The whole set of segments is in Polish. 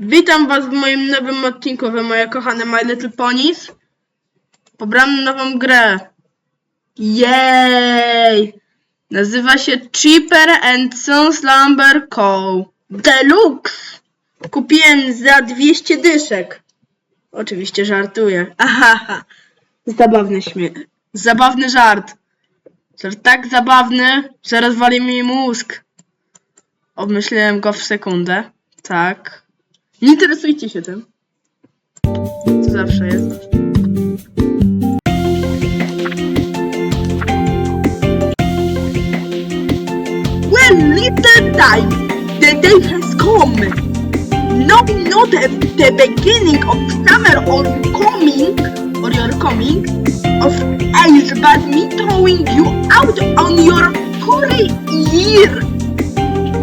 Witam was w moim nowym odcinku, wy moje kochane My Little Ponies. Pobrałem nową grę. Jej! Nazywa się Cheaper and Sons Lumber Co. Deluxe! Kupiłem za 200 dyszek. Oczywiście żartuję. Aha, zabawny śmiech. Zabawny żart. Żart tak zabawny, że rozwali mi mózg. Obmyśliłem go w sekundę. Tak. Nie interesujcie się tym. To zawsze jest. Well, little time, the day has come. No, not at the beginning of summer or coming, or your coming of age, but me throwing you out on your career.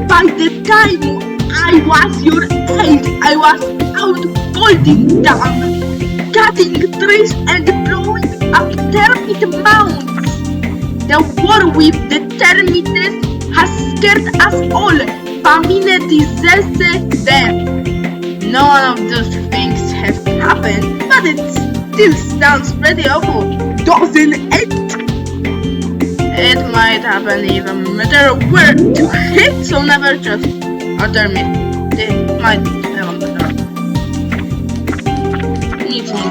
By the time I was your age, I was out building down, cutting trees and blowing up termite mounds. The war with the termites has scared us all. Famine, disaster, death. None of those things have happened, but it still sounds pretty awful, doesn't it? It might happen even matter where to hit, so never just other men. They might have anything.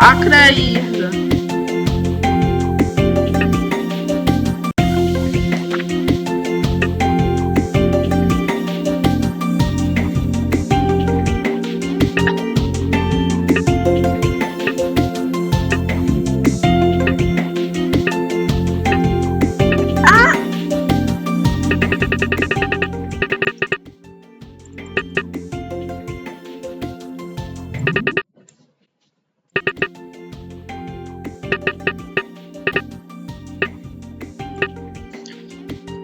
Akrai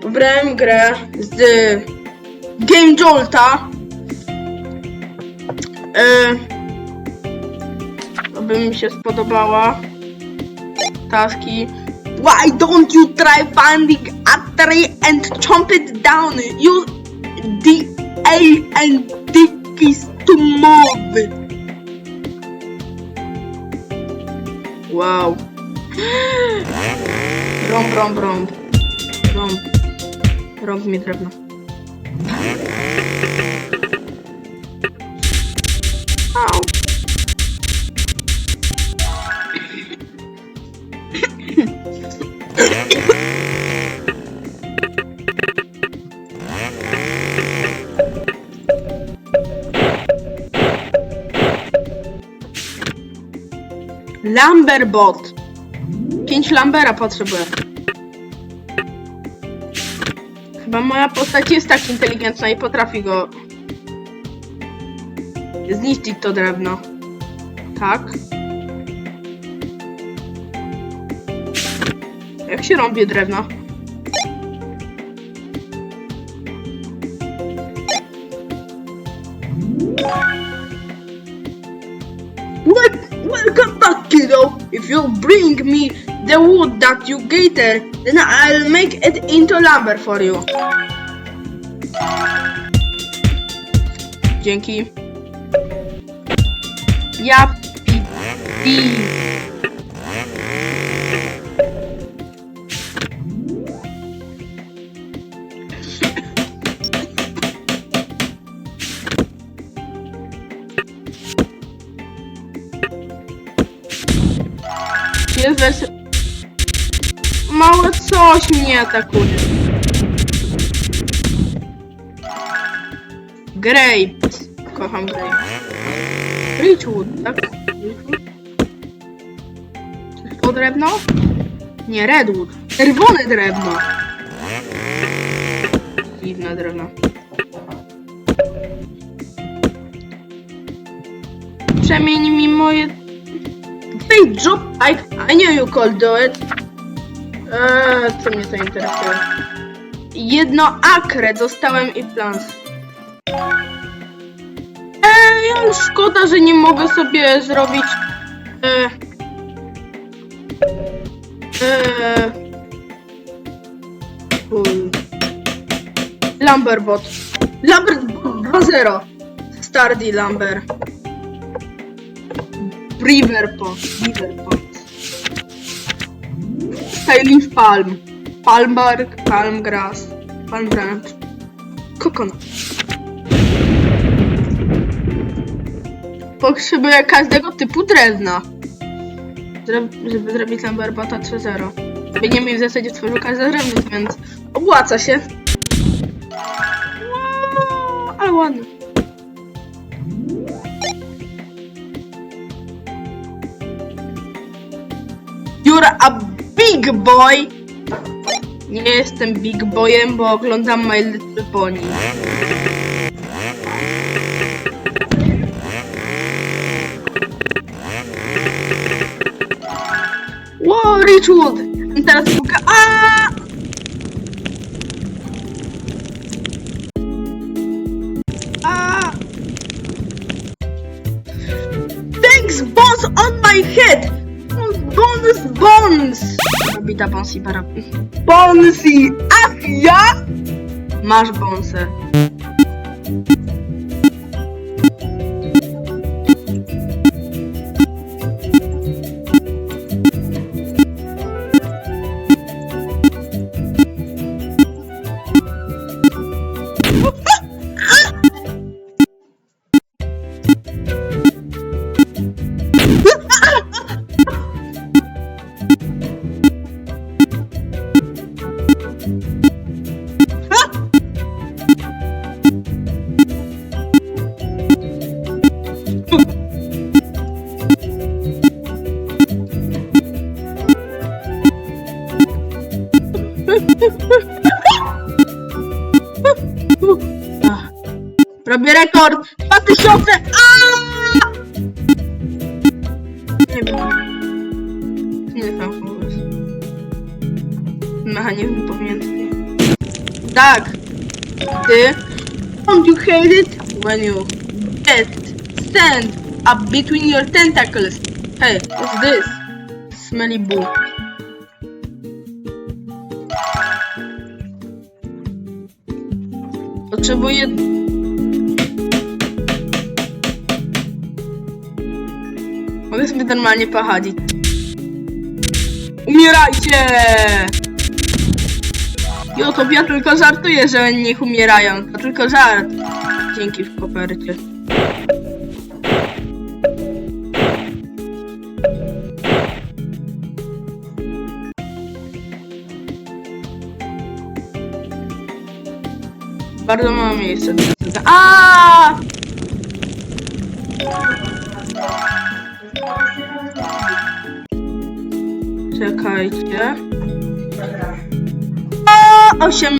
Pobrałem grę z Game Jolta. Yy, aby mi się spodobała. Taski. Why don't you try finding a tree and chomp it down? Use the A and D keys to move. Wow. Rąb, rąb, rąb. Rąb. Rąb mi drewno. Lamberbot. 5 Lambera potrzebuję. Chyba moja postać jest tak inteligentna i potrafi go zniszczyć to drewno. Tak. Jak się rąbie drewno? Kiddo. If you'll bring me the wood that you gathered, then I'll make it into lumber for you. Dzięki. Ja pi, Jest. Małe coś mnie atakuje. Grapes. Kocham grapes. Richwood, tak? Czy to drewno? Nie, redwood. Czerwone drewno. Dziwne drewno. Przemień mi moje Great job, I, I knew you could do it. Eee, co mnie to interesuje? Jedno akre dostałem i plans. Eee, szkoda, że nie mogę sobie zrobić... Eee, eee. Lumberbot. Lumberbot 2-0. Stardy Lumber. Riverpont. Riverpont. Stylish Palm. Palmbark, Palmgrass, Palm Branch. Coconut. Potrzebuję każdego typu drewna. Żeby zrobić Lamberbota 3.0. By nie miał w zasadzie tworzył każde drewno, więc opłaca się. Wow, ale. You're a big boy! Nie jestem big boyem, bo oglądam My Little Pony. Wow, Richwood! Teraz mogę... A! A! Thanks, bones on my head! Robita bonsi para... Bonsi! Ach ja? Masz bonse. Robię rekord! 2000! Aaaa! Nie wiem. Wiem, pomysł. Mechanizm powinien... Tak! Ty... Don't you hate it when you get stand up between your tentacles? Hey, what's this? Smelly boo. Potrzebuję... Mogę sobie normalnie pochodzić. Umierajcie! Jo, to ja tylko żartuję, że niech umierają. To tylko żart. Dzięki w kopercie. Bardzo mało miejsca. A! Czekajcie. A, osiem